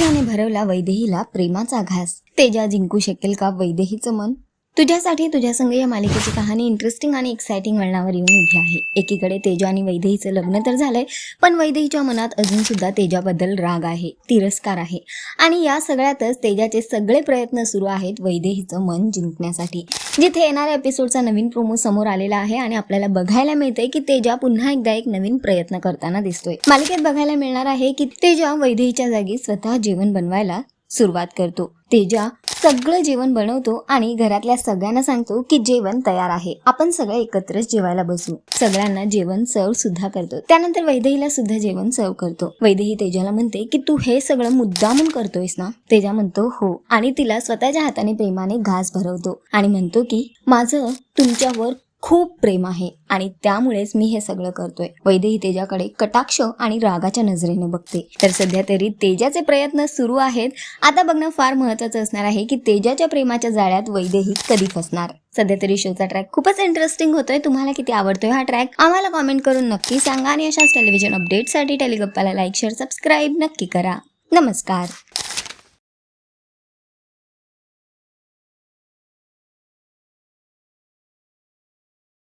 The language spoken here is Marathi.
तेजाने भरवला वैदेहीला प्रेमाचा घास. तेजा जिंकू शकेल का वैदेहीचं मन? तुझ्यासाठी तुझ्या संग या मालिकेची कहाणी इंटरेस्टिंग आणि एक्सायटिंग वळणावर येऊन उभी आहे. एकीकडे तेजा आणि वैदेहीचं लग्न तर झालंय पण वैदेहीच्या मनात अजून सुद्धा तेजाबद्दल राग आहे तिरस्कार आहे. आणि या सगळ्यातच तेजाचे सगळे प्रयत्न सुरू आहेत वैदेहीचं मन जिंकण्यासाठी. जिथे येणाऱ्या एपिसोडचा नवीन प्रोमो समोर आलेला आहे आणि आपल्याला बघायला मिळतंय की तेजा पुन्हा एकदा एक नवीन प्रयत्न करताना दिसतोय. मालिकेत बघायला मिळणार आहे की तेजा वैदेहीच्या जागी स्वतः जेवण बनवायला सुरुवात करतो. तेजा सगळं जेवण बनवतो आणि घरातल्या सगळ्यांना सांगतो की जेवण तयार आहे. आपण सगळे एकत्रच जेवायला बसू. सगळ्यांना जेवण सर्व सुद्धा करतो. त्यानंतर वैदेहीला सुद्धा जेवण सर्व करतो. वैदेही तेजाला म्हणते की तू हे सगळं मुद्दामून करतोयस ना? तेजा म्हणतो हो. आणि तिला स्वतःच्या हाताने प्रेमाने घास भरवतो आणि म्हणतो की माझं तुमच्यावर खूप प्रेम आहे आणि त्यामुळेच मी हे सगळं करतोय. वैदेही तेजाकडे कटाक्ष आणि रागाच्या नजरेने बघते. तर सध्या तरी तेजाचे प्रयत्न सुरू आहेत. आता बघणं फार महत्वाचं असणार आहे की तेजाच्या प्रेमाच्या जाळ्यात वैदेही कधी फसणार? सध्या तरी शोचा ट्रॅक खूपच इंटरेस्टिंग होतोय. तुम्हाला किती आवडतोय हा ट्रॅक आम्हाला कॉमेंट करून नक्की सांगा आणि अशाच टेलिव्हिजन अपडेटसाठी टेलिगप्पाला लाईक शेअर सबस्क्राईब नक्की करा. नमस्कार.